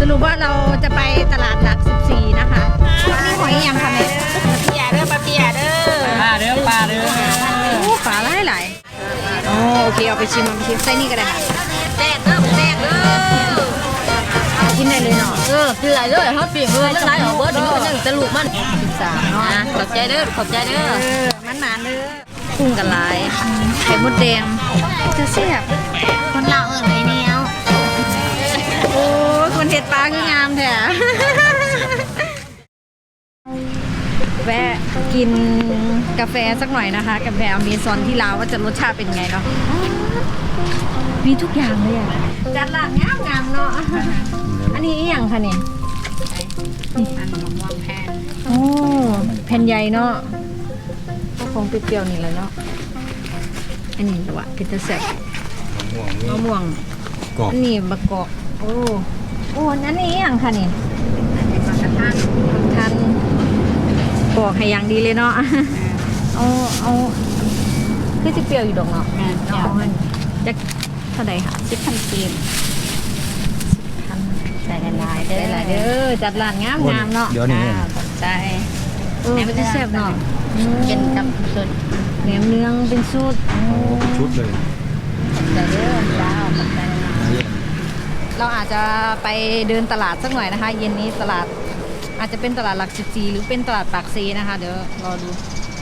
สรุปว่าเราจะไปตลาดหลัก 14 นะคะอันนี้หอยยังคะแม่เปียเด้อปลาเปียเด้อปลาเด้อปลาเด้อโอ้ฝาหลายหลายๆอ๋อโอเคเอาไปชิมเอาไปชิมไส้นี่ก็ได้ค่ะแซ่บเด้อแซ่บเด้อกินได้เลยเนาะเออคืออะไรเด้อเขาปีกเออแล้วไหลออกเบิดนี่มันยังจะลูกมันสามเนาะนะขอบใจเด้อขอบใจเด้อเออมันหนานเลยกุ้งกับลายไข่มดแดงจะเสียบคนเราเออไอ้เนี้ยโอ้ยคนเห็ด ปลาคืองามแท้แวะกินกาแฟสักหน่อยนะคะกาแฟอเมซอนที่ลาวว่าจะรสชาติเป็นไงเนาะมีทุกอย่างเลยอะจัดร้านงามงามๆเนาะอันนี้อหย่างคะเนี่ยโอ้แผ่นใหญ่เนาะก็คงเปรี้ยวๆนี่แหละเนาะอันนี้ละวะพิตาแซกมะม่วงกรอบอันนี้บะกอกโอ้ โอ้อันนี้อหย่างคะเนี่ยทันบอกให้อย่างดีเลยเนาะเอาเอาคือจะเปรี้ยวอยู่ดอกเนาะเอาอันจะเท่าไหร่ค่ะสิบพันกีบพันใส่ละลายเด้ได้อหลายเด้อจัดร้านงามงามๆเนาะเดี๋ยวนี้ขอบใจเออมันจะแซ่บเนาะกินกับสุดแหนมเนืองเป็นสูตรชุดเลยขอบใจเด้อเจ้าขอบใจละลาย เราอาจจะไปเดินตลาดสักหน่อยนะคะ เย็นนี้ตลาดอาจจะเป็นตลาดหลัก 14 หรือเป็นตลาดปากซีนะคะ เดี๋ยวรอดู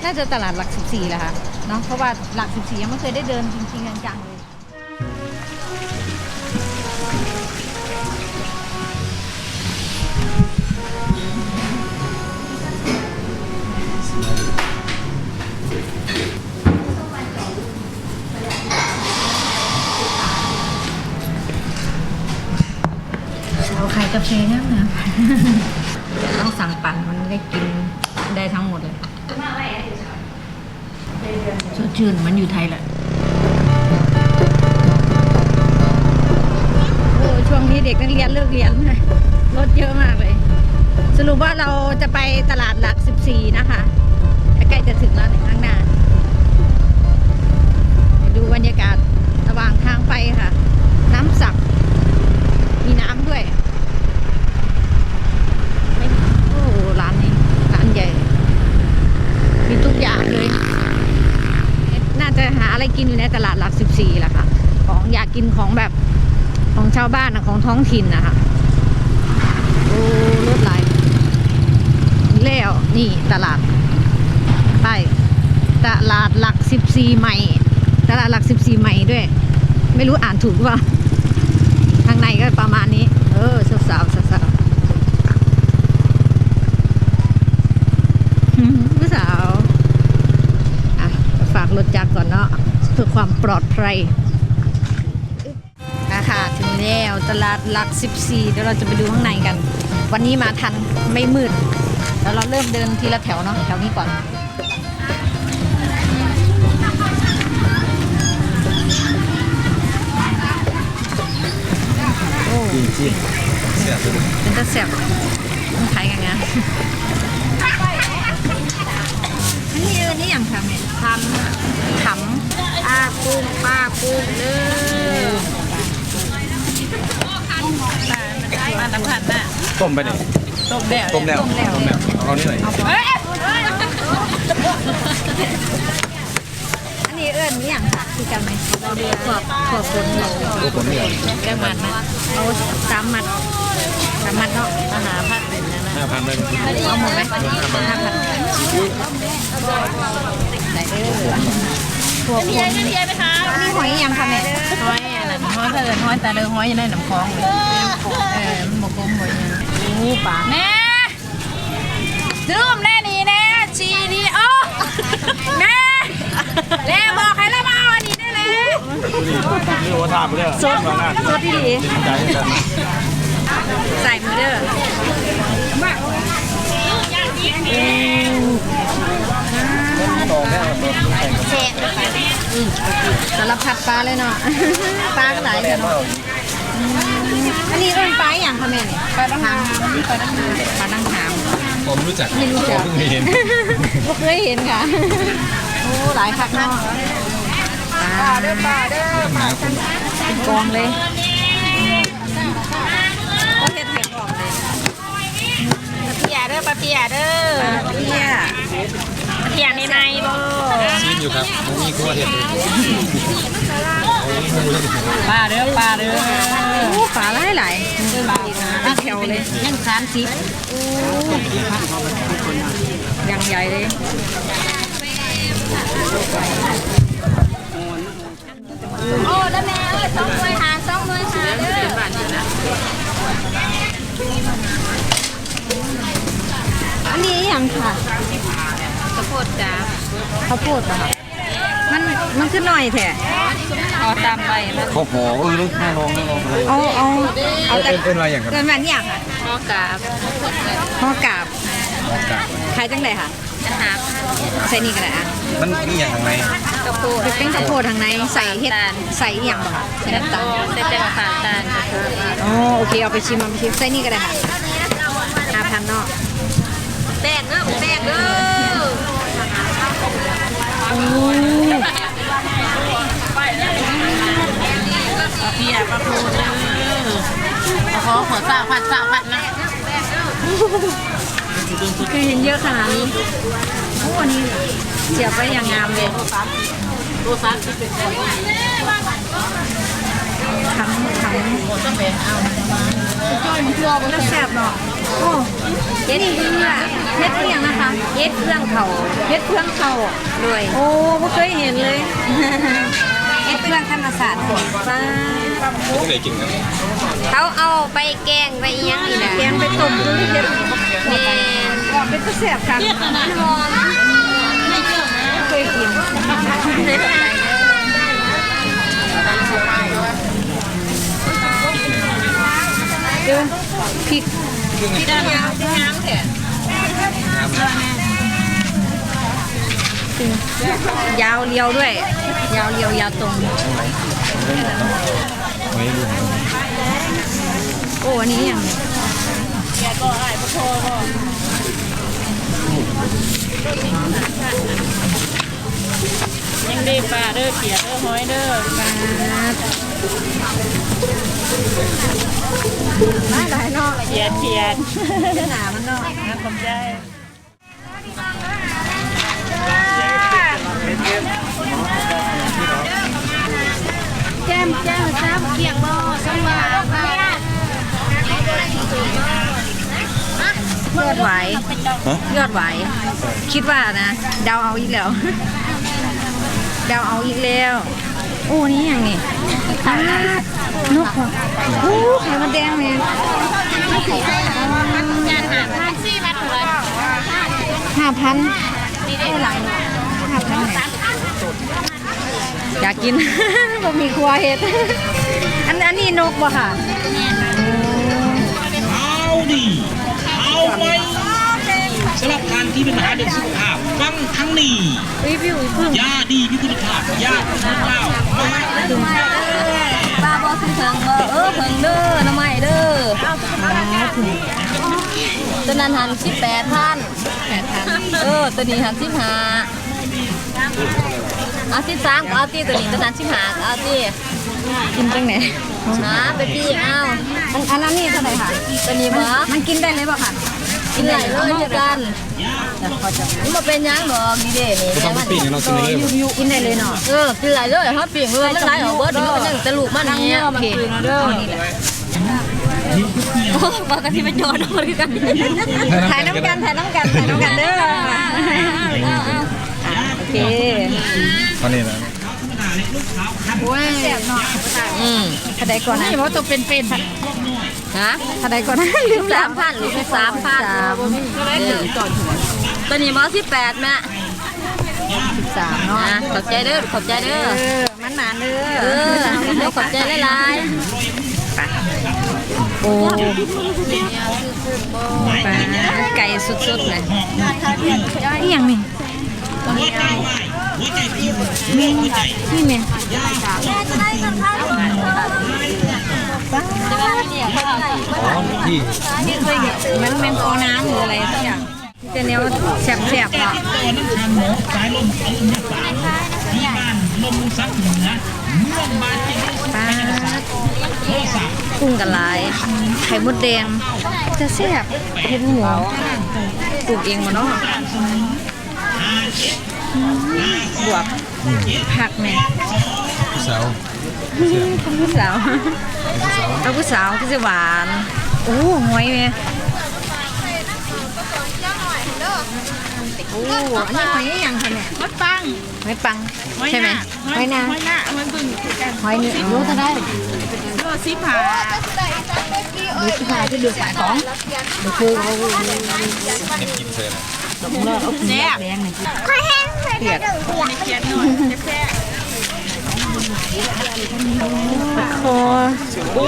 น่าจะตลาดหลัก 14แหละค่ะเนาะเพราะว่าหลัก 14 ยังไม่เคยได้เดินจริงๆจังๆเลย กาแฟนะนะต้องสั่งปั่นมันได้กินได้ทั้งหมดเลยสดชื่นมันอยู่ไทยแหละโอ้ช่วงนี้เด็กนักเรียนเลิกเรียนรถเยอะมากเลย สรุปว่าเราจะไปตลาดหลัก 14 นะคะใกล้จะถึงแล้วเนี่ยข้างหน้าเดี๋ยวดูบรรยากาศระหว่างทางไปค่ะ น้ำสัก มีน้ำด้วย ไม่โอ้โหร้านนี้ ร้านใหญ่ มีทุกอย่างเลย น่าจะหาอะไรกินอยู่ในตลาดหลัก 14แหละค่ะ ของอยากกินของแบบของชาวบ้านนะข องท้องถิ่นนะคะโอ้รถไหลแล้วนี่ตลาดไปตลาดหลัก14ใหม่ ตลาดหลัก14ใหม่ด้วย ไม่รู้อ่านถูกป่าข้างในก็ประมาณนี้ เออสาวสาวสาวสาวผู้สาว อะ ฝากรถจักรก่อนเนาะเพื่อความปลอดภัย แล้วตลาดหลัก 14 เดี๋ยวเราจะไปดูข้างในกัน วันนี้มาทันไม่มืด แล้วเราเริ่มเดินทีละแถวเนาะแถวนี้ก่อน โอ้จริงเสียสุดเป็นตะเสียบมันขายกันไงอันนี้เออนี่อย่างทำเนี่ยทำขป้ากุ้งป้ากุ้งเด้อ ต้มไปเนี่ยต้มแล้วต้มแล้วต้มแล้วเอานี่หน่อยำอันนี้เอิญนี่อย่างค่ะคือกันไหมเราเรียกขอบขอบคนเราตัวผลเนี่ยแก้มัดนะเอาสามมัดสามมัดเนาะอาหารพัดเป็นนะนะห้าพันเลยเอาหมดไหมห้าพันได้เด้อ ถั่วพวงนี่หอยยังค่ะแม่หอยอันนั้นห้อยเพิ่นหอยตาเด้อห้อยอยู่ในน้ำคลองเออมันบกลมบ่ยังโอ้ปลาแม่ลืมแน่นี่แน่ชีดีโอ้แม่แล้วบอกให้เรามาเอาอันนี้ได้เลยนี่ว่าทำไปเลยสดสดที่ดีใส่มือเด้อ สแม่เรารพัดปลาเลยเนาะ ปลาก็หลายเลยเนาะอืมอันนี้เอิ้นปลาอย่างค่ะแม่เนี่ยปลาดังหางปลาดังหางปลาดังหางผมรู้จักไม่รู้จักเพิ่งเห็นไม่เคยเห็นค่ะ โอ้ หลายคักเนาะปลาเด้อปลาเด้อเป็นกองเลยก็เห็ดเห็ดหอมปลาเพียเด้อปลาเพี้ยเพีย ในในบ่ซีนอยู่ครับมันมีขั้วเห็ดปลาเด้อปลาเด้อปลาหลายหลายปลาแถวเลยยังสามสิบยังใหญ่เลยโอ้แล้วแม่เอ้ยสองหน่วยหาสองหน่วยหาเด้ออันนี้ยังค่ะ ดจ้าข้าวโพดป่ะคะมันมันขึ้นหน่อยแท้เอาตามไปนะเขาห่อเออลูกน่าลองน่าลองเลยเอาเอาเอาแต่เป็นเป็นอะไรอย่างครับเกินแบบนี้อะค่ะนอกกาบห่อกาบออกกาบขายจังไดค่ะจะหาใส่นี่ก็ได้อะมันมีอย่างข้างในกระโปดเป็นข้าวโพดทางในใส่เห็ดใส่อหย่างบ่ค่ะใส่น้ำตาลได้แต่ว่าขาดตาลกระโปดอ๋อโอเคเอาไปชิมเอาไปชิมใส่นี่ก็ได้ค่ะห้าพันเนาะแป้งเด้อแป้งเด้อ เพียปลาโพดเด้อขอขอสาวผัดสาวผัดนะคือเห็นเยอะขนาดนี้โอ้นนี้เสียบไปอย่างงามเลยตัวซักที่เป็นคน ทั้งทั้งต้องเป็นเอาแล้วแซ่บเนาะโอ้เฮ็ดเพื่อเฮ็ดเพื่อนะคะเฮ็ดเครื่องเขาเฮ็ดเครื่องเขาด้วยโอ้ไม่เคยเห็นเลยเฮ็ดเครื่องธรรมศาสตร์ป้าที่ไหนกินครับเขาเอาไปแกงไปอิหยังนี่นะแกงไปต้มดูเฮ็ดแม่นเป็นกระแซ่บค่ะมันหอมเคยกิน เออพริกที่ด้านยาวที่น้ำแข็งยาวเรียวด้วย ยาวเรียวยาวตรง โอ้อันนี้อย่างยังได้ปลาเด้อเขียเด้อหอยเด้อปลา ไม่ได้เนาะเขียดเขียดหนามันเนาะนะผมใจแก้มแก้มแซ่บเกียงบ่สมว่ายอดไหวฮะยอดไหว คิดว่านะ เดาเอาอีกแล้ว เดาเอาอีกแล้ว โอ้นี่อย่างนี้อ่านกหรอโอ้ไข่มันแดงเลยงานหาพันสี่วัดเลยห้าพันได้หลายห้าพันอยากกินบ่มีครัวเห็ด อันอันนี้นกบ่ค่ะเอาดิเอาไว้ สำหรับท่านที่เป็นปัญหาเรื่องสุขภาพฟังทั้งนี้รีวิวพึ่งยาดีมีคุณภาพยาคุณภาพมากปลาบ่ถึงเถิงบ่เออเพิ่งเด้อน้ำใหม่เด้อตัวนั้นหันสิบแปดพันเออตัวนี้หันสิบห้าเอาสิบสามก็เอาตีตัวนี้ตัวนั้นสิบห้าก็เอาตีกินจังไหนนะไปพี่เอาอันอันนั้นนี่เท่าไหร่ค่ะตัวนี้บ่มันกินได้เลยบ่ค่ะ กินไหลเลยเดียวกันนี่มาเป็นยังดอกดีเด้นี่ไม่ต้องไปปิ้งกันเรากินเลยอยู่กินได้เลยเนาะเออกินไหลเลยถ้าปีกเลยมันไหลออกเบิดนี่มันยังตะลุกมันเนี่ยโอเคเอานี่แหละปกติเป็นโยนมันคือกันถ่ายน้ำกันถ่ายน้ำกันถ่ายน้ำกันเด้อโอเคตอนนี้นะโอ้ยแซ่บเนาะอืมถ้าได้ก่อนนะนี่ว่าตัวเป็นเป็น ฮะถ้าได้ก่อนนะลืมสาแล้วมพันหรือสามพันตัวนี้มาสิบแปดแม่สามเนาะนะขอบใจเด้อขอบใจเด้อเออมันหนานเด้อเออเดี๋ยวขอบใจหลายโอ้ปลาไก่สุดๆเลยนี่ยังนี่หัว ใจไหวหัวใจพิมพ์หัวใจนี่แม่อ๋อที่นี่เคยเห็นมันเป็นโอน้ำหรืออะไรสักอย่างแต่เนี้ยแซ่บๆเนาะตัวนั้นทานหมอสายลมเอาเนี่ยสามที่บ้านลมซักเหนือเมืองบานเจดีย์ปลาโทรศัพท์กุ้งกะลายไข่มดแดง จะแซ่บเห็ดหมูปลูกเองมาเนาะบวบผักแม่ผู้สาวคุณผู้สาวเอาผู้สาวก็จะหวาน โอ้หอยแม่โอ้อันนี้หอยยังคะเนี่ยมัดปังหอยปังใช่ไหมหอยนาหอยหน้าหอยบึ้งหอยนี่รู้เท่าได้โลสิบห้าดูที่พาที่ดูขายของดูคือเขาเนี่ยกินเธอนะแซ่บแดงเลยเปียกเขียนหน่อยแซ่บ คอโอ้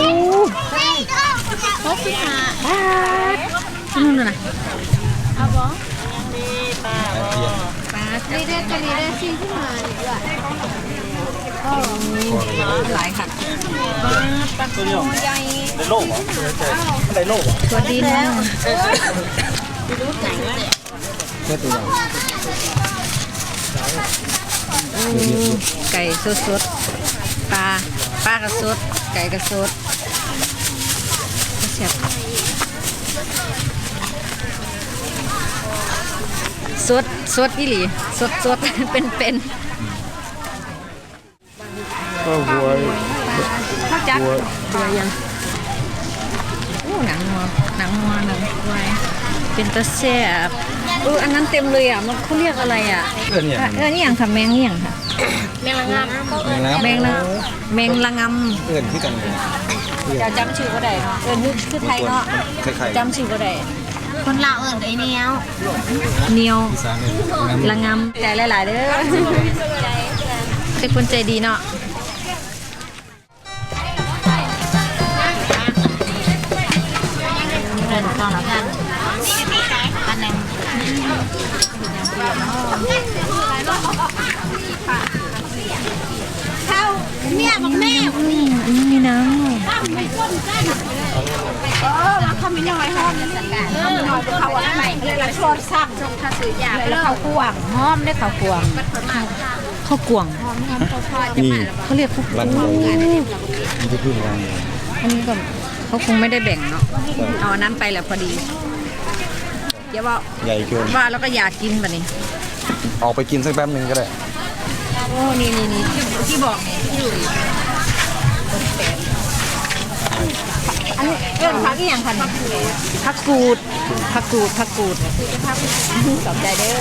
หกสิบห้าปาดที่นู่นน่ะไอเทียนปาดนี่ได้ตัวนี้ได้ชิ้นที่มาหลายค่ะตัวเดียวได้โลกเหรอได้โลกเหรอตัวดินแค่ตัวเดียวไก่สดๆ ปลาปลากระสดไก่กระสดเสียบสดสดอีหลีสดสดเป็นเป็นก็วัวข้าวจักตัวยังโอ้หนังงัวหนังงัวหนังควายเป็นตะแซ่บเอออันนั้นเต็มเลยอะมันเขาเรียกอะไรอะเพื่อนเนี่ยเออนี่อย่างค่ะแมงนี่อย่างค่ะแมงละงามแมงแล้วแมงละแมงละงเพื่อนที่กันำจะจำชื่อก็ได้เนาะเออนึกคือไทยเนาะคล้ายๆจำชื่อก็ได้คนลาวเอิ้นไอ้เนียวเนียวอีสานเนี่ยน้ำละงำใจหลายๆเด้อเป็นคนใจดีเนาะ เออมาเขามีน้อยห้อมนี่สันกันเขามีน้อยเขาอะไรใหม่เลยละชดซ้ำชงถ้าซื้อยาำแล้วข้าวกวางห้อมได้ข้าวกวางข้าวกวางนี่เขาเรียกข้าวกวาบ้างนเรามันจะพึ่งกันอันนี้ก็เขาคงไม่ได้แบ่งเนาะเอาอันนั้นไปแหละพอดีเดี๋ยวว่าใหญ่เกินว่าแล้วก็อยากกินแบบนี้ ออกไปกินสักแป๊บหนึ่งก็ได้โอ้นี่นี่นี่ที่บอกที่อยู่ อันนี้เรื่องพักอีหยังค่ะพักกูดพักกูดพักกูดสนใจเด้อ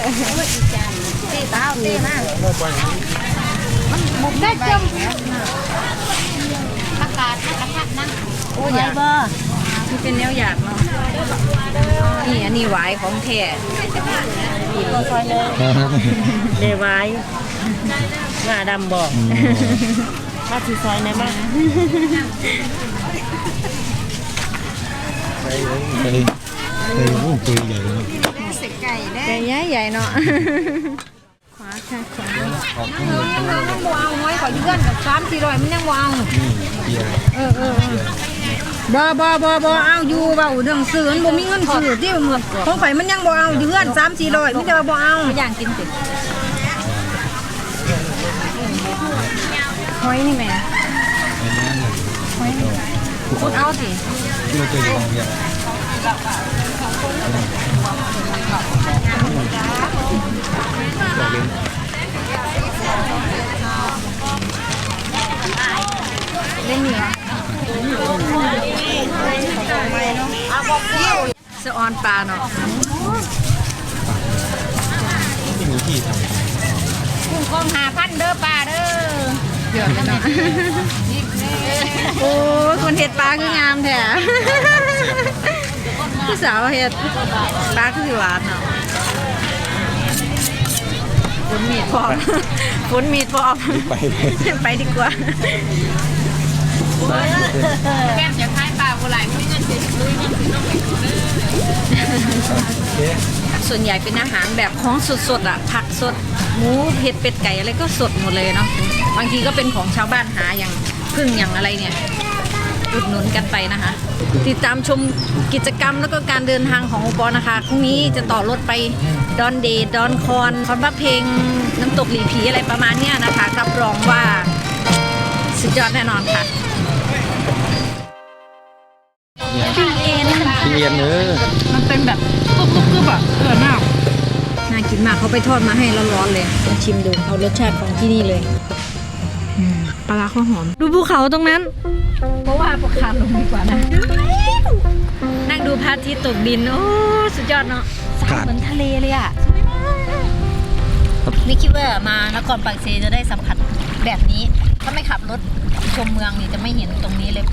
ตีตาเอาตีมากได้จมอากาศอากาศนั่งโอ้อยากที่เป็นแนวอยากเนาะนี่อันนี้หวายของแท้ก็ซอยเลยเดวายหน้าดำบอกมาที่ซอยไหนบ้าง เฮ้ยเฮ้ยโอ้ตัวใหญ่เลยไก่ใหญ่ใหญ่เนาะขวาค่ะขวาออกข้างเออยังเรายังบ่เอาห้ขอยืนกับสามสี่ร้อยมันยังบ่เอาเบียร์เออเออบ่บ่บ่บ่เอาอยู่เบาเรื่องซื้อมันบ่มีเงินซื้อที่เหมือนของข่อยมันยังบ่เอาอยู่อนสามสี่ร้อยมีแต่ว่าบ่เอาอย่างกินสิหอยนี่แม่ไอ้นั่นน่ะหอยนี่คุณเอาสิ ที่เราเจออยู่บางเบียร์บเลยเล่นนี่เหรอสะออนปลาเนาะไม่มีที่ทำกุ้งกองหาพันเด้อป้า เด้อเดือดเลยเนาะโอ้ยคนเห็ดปลาคืองามแท้พี่สาวเห็ดปลาคือสิหวานเนาะฝนมีดพร้อมฝนมีดพร้อมไปไปไปดีกว่าแก้มจะคายป้าบ่หลายไม่เงินสิลุยเงินสิน้องไปดูเด้อส่วนใหญ่เป็นอาหารแบบของสดๆอะผักสดหมูเห็ดเป็ดไก่อะไรก็สดหมดเลยเนาะ บางทีก็เป็นของชาวบ้านหาอย่างพึ่งอย่างอะไรเนี่ยอุดหนุนกันไปนะคะ ติดตามชมกิจกรรมแล้วก็การเดินทางของโอปอนะคะพรุ่งนี้จะต่อรถไปดอนเดดดอนคอนคอนบักเพลงน้ำตกหลีผีอะไรประมาณเนี้ยนะคะรับรองว่าสุดยอดแน่นอนค่ะเนี่ยปิ้งเอ็นปิ้งเอียนเนื้อมันเป็นแบบกรุบกรุบกรุบอะเออมากน่ากินมากเขาไปทอดมาให้ร้อนๆเลยลองชิมดูเอารสชาติของที่นี่เลยอืม ปลาร้าข้าวหอม ดูภูเขาตรงนั้น เพราะว่าปลาคาลงดีกว่านะ นั่งดูพระอาทิตย์ตกดิน โอ้ สุดยอดเนาะสายเหมือนทะเลเลยอะสวยมากไม่คิดว่ามานครปากเซจะได้สัมผัสแบบนี้ ถ้าไม่ขับรถชมเมืองนี่จะไม่เห็นตรงนี้เลย